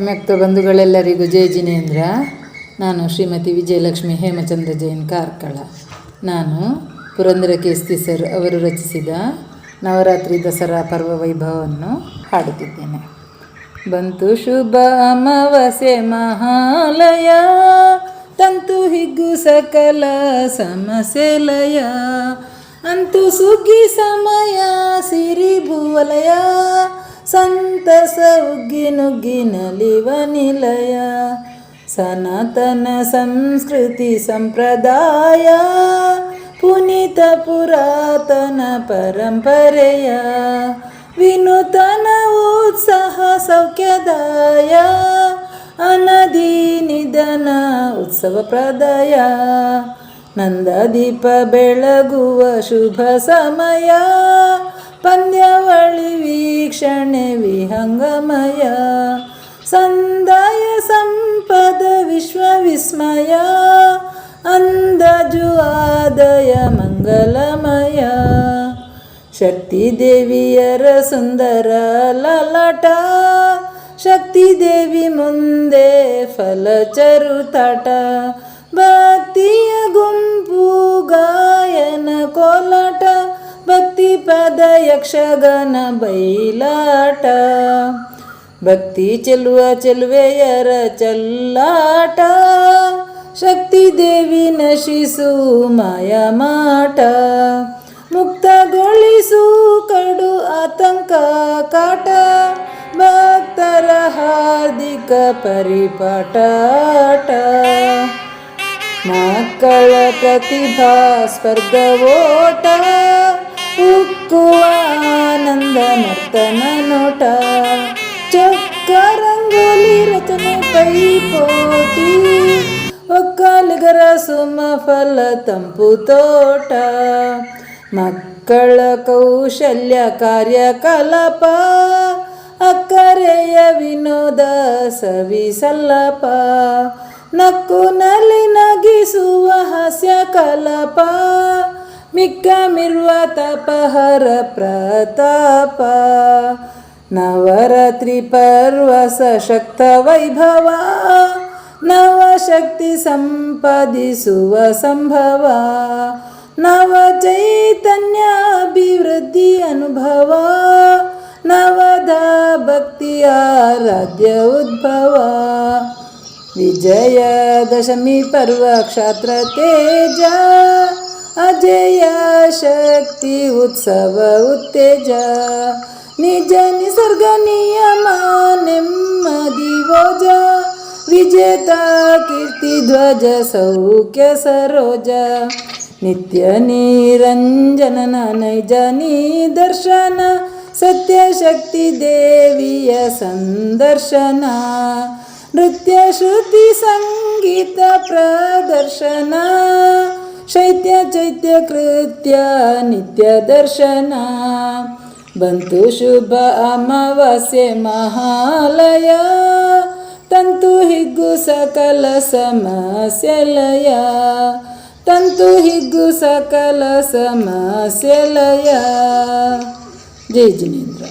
ಮೆಕ್ತ ಬಂಧುಗಳೆಲ್ಲರಿಗೂ ಜಯ ಜಿನೇಂದ್ರ. ನಾನು ಶ್ರೀಮತಿ ವಿಜಯಲಕ್ಷ್ಮಿ ಹೇಮಚಂದ್ರ ಜೈನ್ ಕಾರ್ಕಳ. ನಾನು ಪುರಂದರ ಕೇಸ್ತಿ ಸರ್ ಅವರು ರಚಿಸಿದ ನವರಾತ್ರಿ ದಸರಾ ಪರ್ವ ವೈಭವವನ್ನು ಹಾಡುತ್ತಿದ್ದೇನೆ. ಬಂತು ಶುಭ ಅಮಾವಾಸ್ಯೆ ಮಹಾಲಯ, ತಂತು ಹಿಗ್ಗು ಸಕಲ ಸಮಸೆಲಯ ಅಂತು ಸುಗ್ಗಿ ಸಮಯ ಸಿರಿ ಭುವಲಯ ಸಂತಸ ಉಗ್ಗಿ ನುಗ್ಗಿ ನಿಲಯ ಸನಾತನ ಸಂಸ್ಕೃತಿ ಸಂಪ್ರದಾಯ, ಪುನೀತ ಪುರಾತನ ಪರಂಪರೆಯ, ವಿನೂತನ ಉತ್ಸಾಹ ಸೌಖ್ಯದಾಯ, ಅನದಿ ನಿಧನ ಉತ್ಸವ ನಂದದೀಪ ಬೆಳಗುವ ಶುಭ ಸಮಯ ಪಂದ್ಯಾವಳಿ ವೀಕ್ಷಣೆ ವಿಹಂಗಮಯ ಸಂದಾಯ ಸಂಪದ ವಿಶ್ವ ವಿಸ್ಮಯ ಅಂದಾಜು ಆದಯ ಮಂಗಲಮಯ ಶಕ್ತಿ ದೇವಿಯರ ಸುಂದರ ಲಲಾಟ ಶಕ್ತಿ ದೇವಿ ಮುಂದೆ ಫಲ ಚರುತಾಟ ಭಕ್ತಿಯ ಪದ ಯಕ್ಷಗಾನ ಬೈಲಾಟ. ಭಕ್ತಿ ಚೆಲುವ ಚೆಲುವೆಯರ ಚಲ್ಲಾಟ ಶಕ್ತಿ ದೇವಿ ನಶಿಸು ಮಾಯ ಮಾಟ. ಮುಕ್ತಗೊಳಿಸು ಕಡು ಆತಂಕ ಕಾಟ. ಭಕ್ತರ ಹಾರ್ದಿಕ ಪರಿಪಾಠಾಟ. ಮಕ್ಕಳ ಪ್ರತಿಭಾ ಸ್ಪರ್ಧವೋಟ. ಉಕ್ಕುವ ಆನಂದ ನರ್ತನ ನೋಟ. ಚೊಕ್ಕ ರಂಗೋಲಿ ರಚನೆ ಪೈಪೋಟಿ. ಒಕ್ಕಾಲಿಗರ ಸುಮ ಫಲ ತಂಪು ತೋಟ. ಮಕ್ಕಳ ಕೌಶಲ್ಯ ಕಾರ್ಯಕಲಾಪ ಅಕ್ಕರೆಯ ವಿನೋದ ಸವಿಸಲ್ಲಪ ನಕ್ಕು ನಲಿ ನಗಿಸುವ ಹಾಸ್ಯ ಕಲಾಪ. पिकमिर्वतपहर प्रताप नवरत्रिपर्व सशक्तवैभवा नवशक्तिसम्पदि सुसम्भवा नवचैतन्याभिवृद्धि अनुभव नवधा आराध्य उद्भव। विजयदशमी पर्वक्षत्र ते तेजा अजेयशक्ति उत्सव उत्तेज निजनिसर्गनियमानिमदिवोज विजेता कीर्तिध्वज सौख्य सरोज नित्यनिरञ्जन कीर्तिध्वजसौख्यसरोज नित्यनिरञ्जननयजनिदर्शन सत्यशक्तिदेवीय सन्दर्शन नृत्यश्रुतिसङ्गीतप्रदर्शन शैत्य चैत्य कृत्य नित्य दर्शना। बंतु शुभ अमावस्ये महालय। तंतु हिगु सकल समस्यलय। तंतु हिगु सकल समस्यलय। जय जिनेन्द्र।